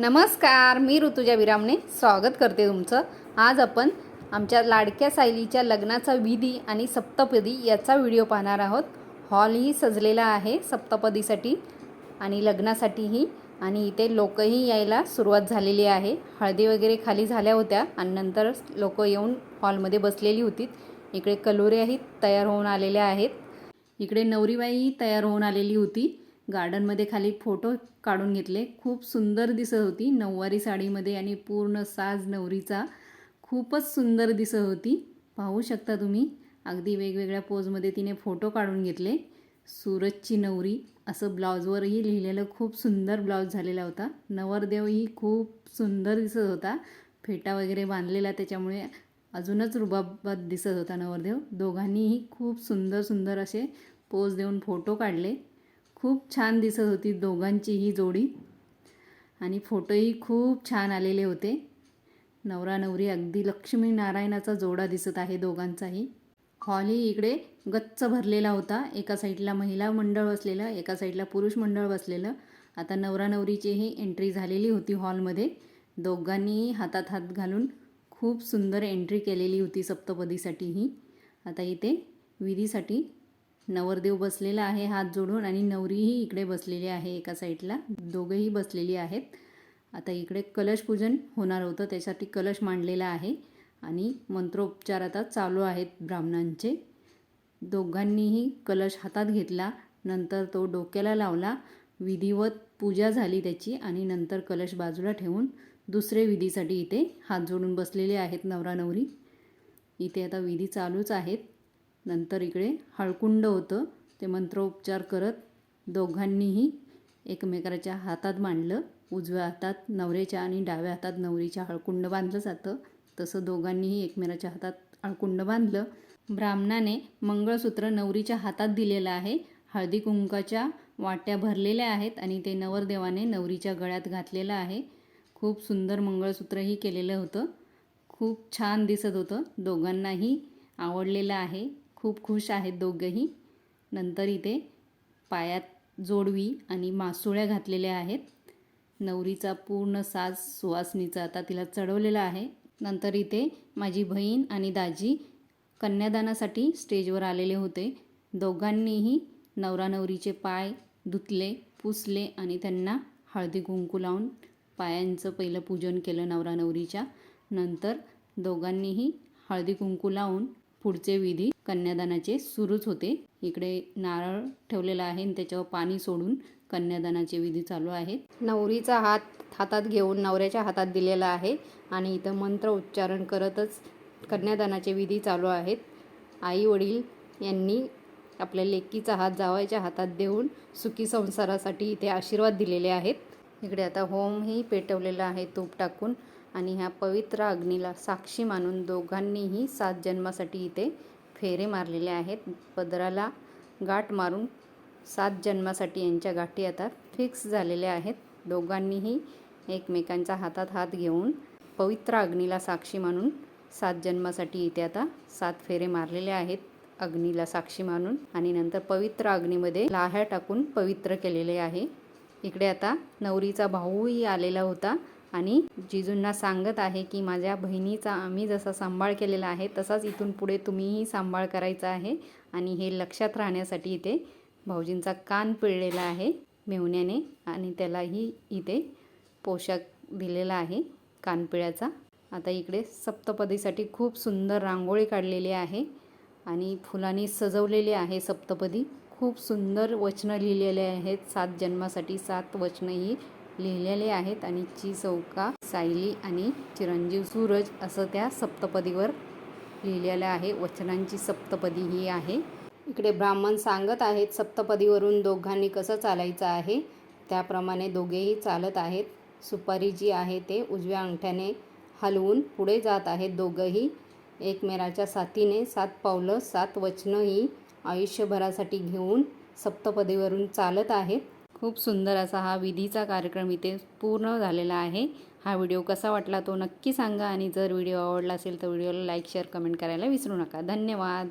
नमस्कार मी ऋतुजा विरामने स्वागत करते तुमचं. आज आपण आमच्या लाडक्या सायलीच्या लग्नाचा विधी आणि सप्तपदी याचा व्हिडिओ पाहणार आहोत. हॉलही सजलेला आहे सप्तपदीसाठी आणि लग्नासाठीही आणि इथे लोकही यायला सुरुवात झालेली आहे. हळदी वगैरे खाली झाल्या होत्या आणि नंतर लोक येऊन हॉलमध्ये बसलेली होती. इकडे कलोऱ्याही तयार होऊन आलेल्या आहेत. इकडे नवरीबाईही तयार होऊन आलेली होती. गार्डनमध्ये खाली फोटो काढून घेतले. खूप सुंदर दिसत होती. नऊवारी साडीमध्ये आणि पूर्ण साज नवरीचा. खूपच सुंदर दिसत होती. पाहू शकता तुम्ही अगदी वेगवेगळ्या पोजमध्ये तिने फोटो काढून घेतले. सूरजची नवरी असं ब्लाऊजवरही लिहिलेलं खूप सुंदर ब्लाऊज झालेला होता. नवरदेवही खूप सुंदर दिसत होता. फेटा वगैरे बांधलेला त्याच्यामुळे अजूनच रुबाबात दिसत होता नवरदेव. दोघांनीही खूप सुंदर सुंदर असे पोज देऊन फोटो काढले. खूप छान दिसत होती दोघांची ही जोडी. आणि फोटोही खूप छान आलेले होते. नवरा नवरी अगदी लक्ष्मी नारायणाचा जोडा दिसत आहे दोघांचाही. हॉलही इकडे गच्च भरलेला होता. एका साईडला महिला मंडळ बसलेलं एका साईडला पुरुष मंडळ बसलेलं. आता नवरा नवरीचीही एंट्री झालेली होती हॉलमध्ये. दोघांनीही हातात हात घालून खूप सुंदर एंट्री केलेली होती सप्तपदीसाठीही. आता इथे विधीसाठी नवरदेव बसलेला आहे हात जोडून आणि नवरीही इकडे बसलेली आहे एका साईडला. दोघंही बसलेली आहेत. आता इकडे कलश पूजन होणार होतं त्यासाठी कलश मांडलेला आहे आणि मंत्रोपचार आता चालू आहेत ब्राह्मणांचे. दोघांनीही कलश हातात घेतला नंतर तो डोक्याला लावला विधिवत पूजा झाली त्याची आणि नंतर कलश बाजूला ठेवून दुसरे विधीसाठी इथे हात जोडून बसलेले आहेत नवरा नवरी इथे आता विधी चालूच आहेत. नंतर इकडे हळकुंड होतं. ते मंत्रोपचार करत दोघांनीही एकमेकाच्या हातात मांडलं. उजव्या हातात नवऱ्याच्या आणि डाव्या हातात नवरीच्या हळकुंड बांधलं जातं. तसं दोघांनीही एकमेकाच्या हातात हळकुंड बांधलं. ब्राह्मणाने मंगळसूत्र नवरीच्या हातात दिलेलं आहे. हळदी कुंकाच्या वाट्या भरलेल्या आहेत आणि ते नवरदेवाने नवरीच्या गळ्यात घातलेलं आहे. खूप सुंदर मंगळसूत्रही केलेलं होतं. खूप छान दिसत होतं. दोघांनाही आवडलेलं आहे. खूप खुश आहेत दोघंही. नंतर इथे पायात जोडवी आणि मासुळ्या घातलेल्या आहेत. नवरीचा पूर्ण साज सुवासनीचा आता तिला चढवलेला आहे. नंतर इथे माझी बहीण आणि दाजी कन्यादानासाठी स्टेजवर आलेले होते. दोघांनीही नवरा नवरीचे पाय धुतले पुसले आणि त्यांना हळदी कुंकू लावून पायांचं पहिलं पूजन केलं नवरा नवरीच्या. नंतर दोघांनीही हळदी कुंकू लावून पुढचे विधी कन्यादानाचे सुरूच होते. इकडे नारळ ठेवलेला आहे आणि त्याच्यावर पाणी सोडून कन्यादानाचे विधी चालू आहेत. नवरीचा हात हातात घेऊन नवऱ्याच्या हातात दिलेला आहे आणि इथं मंत्र उच्चारण करतच कन्यादानाचे विधी चालू आहेत. आई वडील यांनी आपल्या लेकीचा हात जावायच्या हातात देऊन सुखी संसारासाठी इथे आशीर्वाद दिलेले आहेत. इकडे आता होमही पेटवलेला आहे तूप टाकून. आणि ह्या पवित्र अग्नीला साक्षी मानून दोघांनीही सात जन्मासाठी इथे फेरे मारलेले आहेत. पदराला गाठ मारून सात जन्मासाठी यांच्या गाठी आता फिक्स झालेल्या आहेत. दोघांनीही एकमेकांच्या हातात हात घेऊन पवित्र अग्नीला साक्षी मानून सात जन्मासाठी इथे आता सात फेरे मारलेले आहेत. अग्नीला साक्षी मानून आणि नंतर पवित्र अग्नीमध्ये लाह्या टाकून पवित्र केलेले आहे. इकडे आता नवरीचा भाऊही आलेला होता. आणि जिजूंना सांगत आहे की माझ्या बहिणीचा आम्ही जसा सांभाळ केलेला आहे तसाच इथून पुढे तुम्हीही सांभाळ करायचा आहे. आणि हे लक्षात राहण्यासाठी इथे भाऊजींचा कान पिळलेला आहे मेहुण्याने आणि त्यालाही इथे पोशाख दिलेला आहे कानपिळ्याचा आता इकडे सप्तपदीसाठी खूप सुंदर रांगोळी काढलेली आहे आणि फुलांनी सजवलेली आहे सप्तपदी. खूप सुंदर वचनं लिहिलेले आहेत. सात जन्मासाठी सात वचनंही लिहिलेले आहेत आणि ची चौका सायली आणि चिरंजीव सूरज असं त्या सप्तपदीवर लिहिलेलं आहे. वचनांची सप्तपदी ही आहे. इकडे ब्राह्मण सांगत आहेत सप्तपदीवरून दोघांनी कसं चालायचं आहे? त्याप्रमाणे दोघेही चालत आहेत. सुपारी जी आहे ते उजव्या अंगठ्याने हलवून पुढे जात आहेत. दोघंही एकमेराच्या साथीने सात पावलं सात वचनं ही आयुष्यभरासाठी घेऊन सप्तपदीवरून चालत आहेत. खूप सुंदर असा हा विधीचा कार्यक्रम इथे पूर्ण झालेला आहे. हा व्हिडिओ कसा वाटला तो नक्की सांगा आणि जर व्हिडिओ आवडला असेल तर व्हिडिओला लाईक शेअर कमेंट करायला विसरू नका. धन्यवाद.